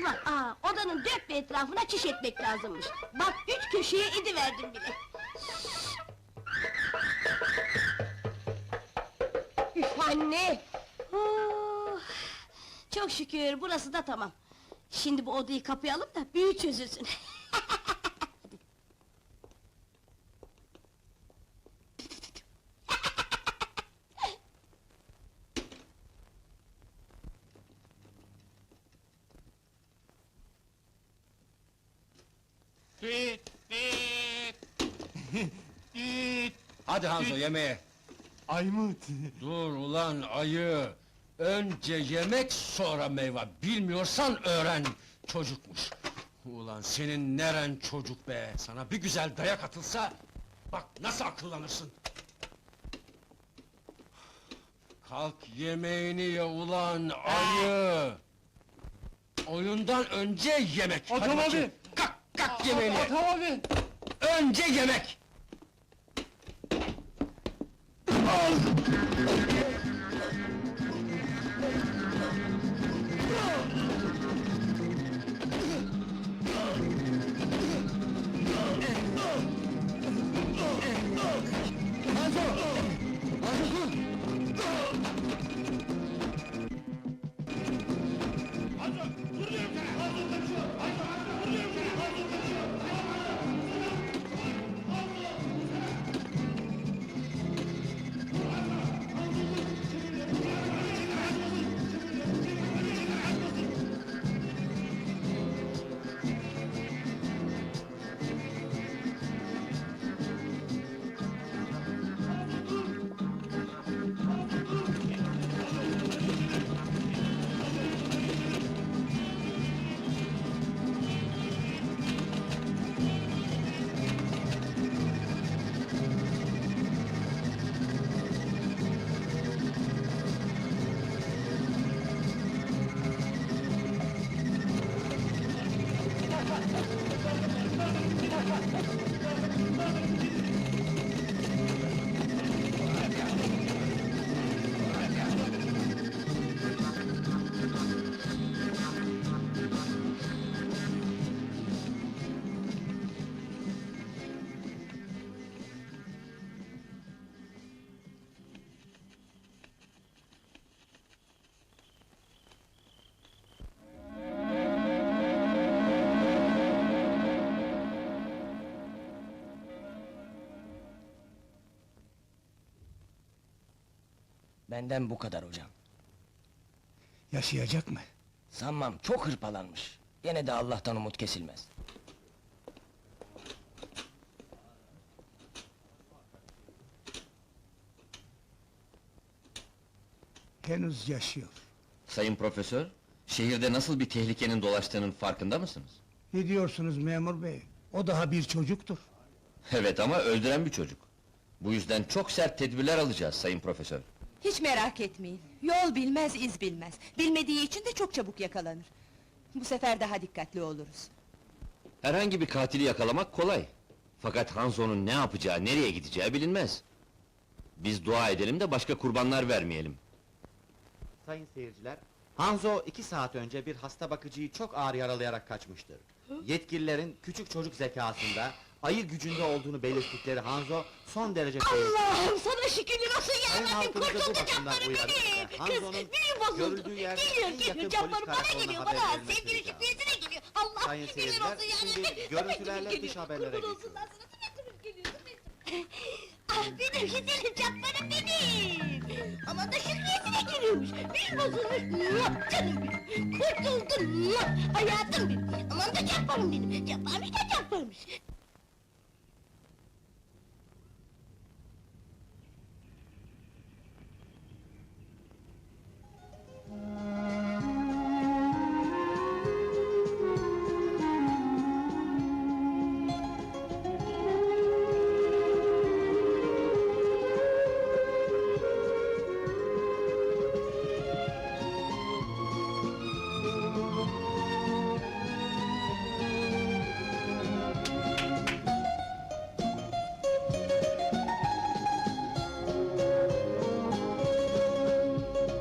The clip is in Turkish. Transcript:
Osman, aa, odanın dört bir etrafına çiş etmek lazımmış. Bak, üç köşeye idiverdim bile. Üf anne! Oh, çok şükür, burası da tamam. Şimdi bu odayı kapayalım da büyü çözülsün. Düt, düt. Düt. Hadi Hanzo yemeğe. Aymut. Dur ulan ayı. Önce yemek sonra meyve. Bilmiyorsan öğren. Çocukmuş. Ulan senin neren çocuk be. Sana bir güzel dayak atılsa... Bak nasıl akıllanırsın. Kalk yemeğini ye ulan ayı. Oyundan önce yemek. Hadi bakayım. abi. Kalk kalk yemeğini ye. Atam abi. Önce yemek! Benden bu kadar hocam. Yaşayacak mı? Sanmam, çok hırpalanmış. Gene de Allah'tan umut kesilmez. Henüz yaşıyor. Sayın profesör, şehirde nasıl bir tehlikenin dolaştığının farkında mısınız? Ne diyorsunuz memur bey? O daha bir çocuktur. Evet ama öldüren bir çocuk. Bu yüzden çok sert tedbirler alacağız sayın profesör. Hiç merak etmeyin. Yol bilmez, iz bilmez. Bilmediği için de çok çabuk yakalanır. Bu sefer daha dikkatli oluruz. Herhangi bir katili yakalamak kolay. Fakat Hanzo'nun ne yapacağı, nereye gideceği bilinmez. Biz dua edelim de başka kurbanlar vermeyelim. Sayın seyirciler, Hanzo iki saat önce bir hasta bakıcıyı çok ağır yaralayarak kaçmıştır. Yetkililerin küçük çocuk zekasında, ayı gücünde olduğunu belirttikleri Hanzo son derece tehlikeli. Allah'ım sana şükürler olsun ya Rabbim, kurtuldu canlarım benim! Kız, benim bozuldu! Geliyor, geliyor, canlarım bana geliyor, bana! Sevgili şüphesine geliyor! Allah Sayın şükürler seyirciler, olsun ya şimdi Rabbim! görüntülerle Geliyor, dış haberlere geliyor. Ah benim güzelim canlarım benim! Aman da şükriyesine geliyormuş! Benim bozulmuş! Muah, Canım benim! Kurtuldun! Hayatım benim! Aman da çarparım benim! Çarparmış da